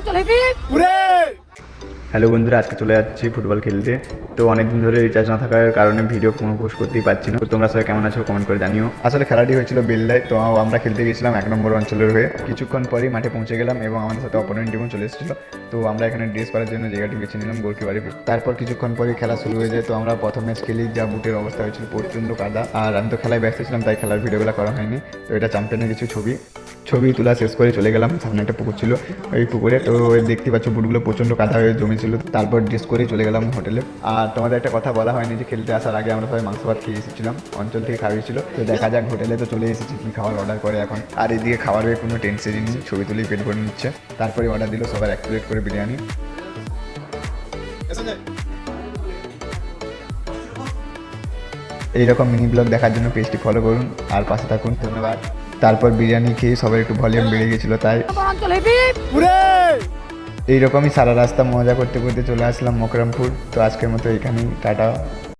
অঞ্চল হিপিক হ্যালো বন্ধুরা, আজকে চলে যাচ্ছি ফুটবল খেলতে। তো অনেকদিন ধরে রিচার্জ না থাকার কারণে ভিডিও কোনো পোস্ট করতেই পারছি না। তোমরা সবাই কেমন আছো কমেন্ট করে জানিও। আসলে খেলাটি হয়েছিল বেলদায় তো আমরা খেলতে গেছিলাম এক নম্বর অঞ্চলের হয়ে। কিছুক্ষণ পরেই মাঠে পৌঁছে গেলাম এবং আমাদের সাথে অপোনেন্ট টিমও চলে এসেছিল। তো আমরা এখানে ড্রেস করার জন্য জায়গাটি বেছে নিলাম গোলকিপারে তারপর কিছুক্ষণ পরেই খেলা শুরু হয়ে যায়। তো আমরা প্রথম ম্যাচ খেলি যা বুটের অবস্থা হয়েছিল প্রচণ্ড কাদা। আর আমি তো খেলায় ব্যস্ত ছিলাম, তাই খেলার ভিডিওগুলো করা হয়নি। তো এটা চ্যাম্পিয়নের কিছু ছবি। ছবি তোলা শেষ করে চলে গেলাম। সামনে একটা পুকুর ছিল, ওই পুকুরে। তো দেখতে পাচ্ছ বুটগুলো প্রচণ্ড কাদা হয়ে জমেছিল তারপর ড্রেস করে চলে গেলাম হোটেলে। আর তোমাদের একটা কথা বলা হয়নি যে খেলতে আসার আগে আমরা সবাই মাংস ভাত খেয়ে এসেছিলাম অঞ্চল থেকে খাওয়িয়েছিল তো দেখা যাক হোটেলে তো চলে এসেছি কী খাবার অর্ডার করে এখন। আর এদিকে খাবারের কোনো টেনশনই নেই ছবি তুলেই পেট ভরে নিচ্ছে। তারপরে অর্ডার দিল সবার এক প্লেট করে বিরিয়ানি। এইরকম মিনি ব্লগ দেখার জন্য পেজটি ফলো করুন আর পাশে থাকুন ধন্যবাদ। তারপর বিরিয়ানি খেয়ে সবার একটু ভলিউম বেড়ে গেছিল তাই এইরকমই সারা রাস্তা মজা করতে করতে চলে আসলাম মকরমপুর। তো আজকের মতো এখানেই টাটা।